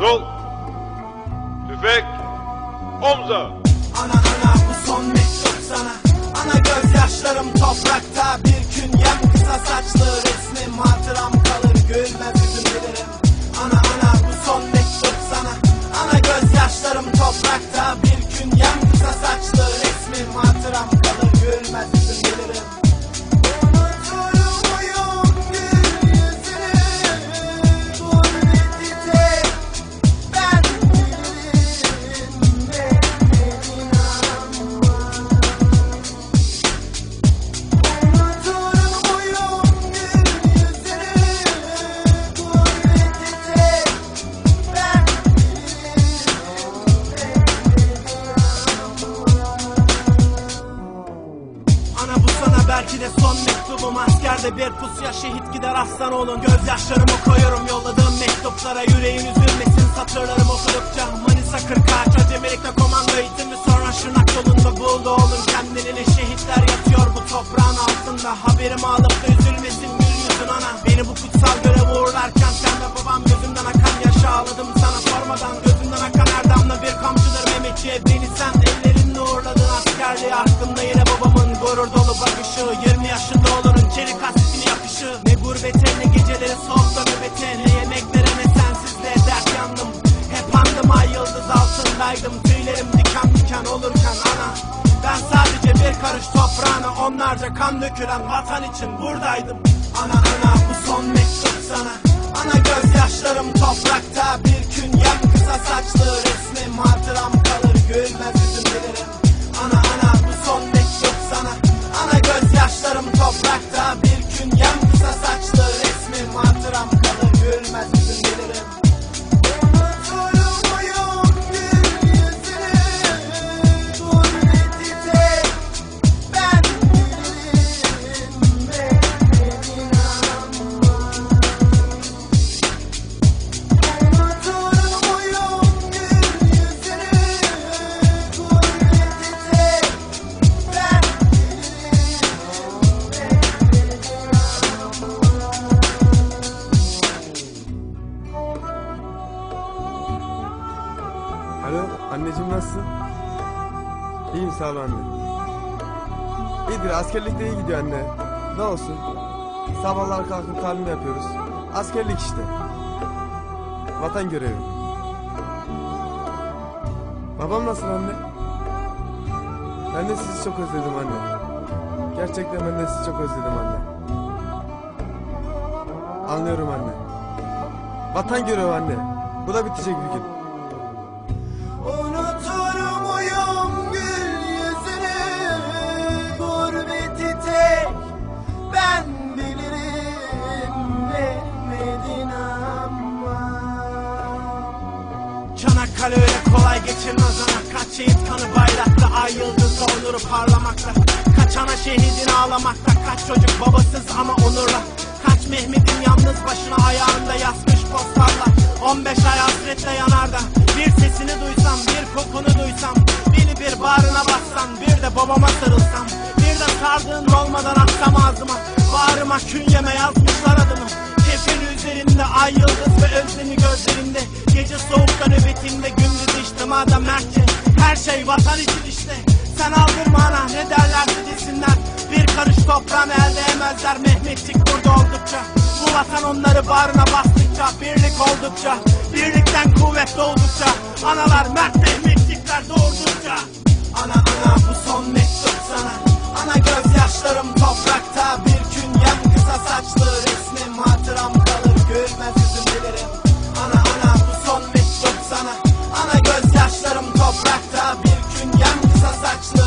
Sol. Tüfek. Omza. Ana ana bu son mektup sana Ana gözyaşlarım toprakta Bir gün yem kısa saçlı resmim Hatıram kalır gülmez belki de son mektubum Askerde bir pusya şehit gider aslan olun. Gözyaşlarımı koyuyorum yolladığım mektuplara Yüreğin üzülmesin. Satırlarım okudukça Manisa 40 acemilikle komando eğitimi. Sonra Şırnak yolunda buldu oğlum kendini şehitler yatıyor bu toprağın altında. Haberimi alıp da üzülmesin gül yüzün ana. Beni bu kutsal göreve uğurlarken Sen ve babam gözümden akan. Yaşı ağladım sana sormadan. Gözümden akan her damla bir kamçıdır Mehmetçiğe. Beni gurur dolu bakışı 20 yaşında olurun çelik hasretini yakışı. Ne gurbete ne geceleri soğukta nöbete. Ne yemeklere ne sensizliğe dert yandım. Hep andım ay yıldız altındaydım. Tüylerim diken diken olurken ana Ben sadece bir karış toprağına Onlarca kan dökülen vatan için buradaydım. Ana ana bu son mektup sana. Ana gözyaşlarım toprakta Bir gün yem kısa saçlı İyiyim sağ ol anne. İyidir askerlikte iyi gidiyor anne. Ne olsun? Sabahlar kalkıp talim yapıyoruz. Askerlik işte. Vatan görevi. Babam nasıl anne? Ben de sizi çok özledim anne. Gerçekten ben de sizi çok özledim anne. Anlıyorum anne. Vatan görevi anne. Bu da bitecek bir gün. Yıldızla onuru parlamakta. Kaç ana şehidini ağlamakta. Kaç çocuk babasız ama onurla. Kaç Mehmet'in yalnız başına ayağında yasmış postlarla. 15 ay hasretle yanarda. Bir sesini duysam bir kokunu duysam Beni bir bağrına bassan Bir de babama sarılsam Bir de sardığın olmadan atsam ağzıma. Bağrıma künyeme yazmışlar adımı. Kefeni üzerinde ay yıldız ve özlemi gözlerinde. Gece soğukta nöbetimde gündüz içtimada mertçe Her şey vatan için işte. Sen aldırma ana ne derlerse desinler Bir karış toprağını elde emezler Mehmetçik burada oldukça. Bu vatan onları bağrına bastıkça Birlik oldukça Birlikten kuvvet doğdukça Analar mert Mehmetçikler doğurdukça. Ana ana bu son mektup sana. Ana gözyaşlarım Bana göz yaşlarım toprakta Bir gün yan kısa saçlı.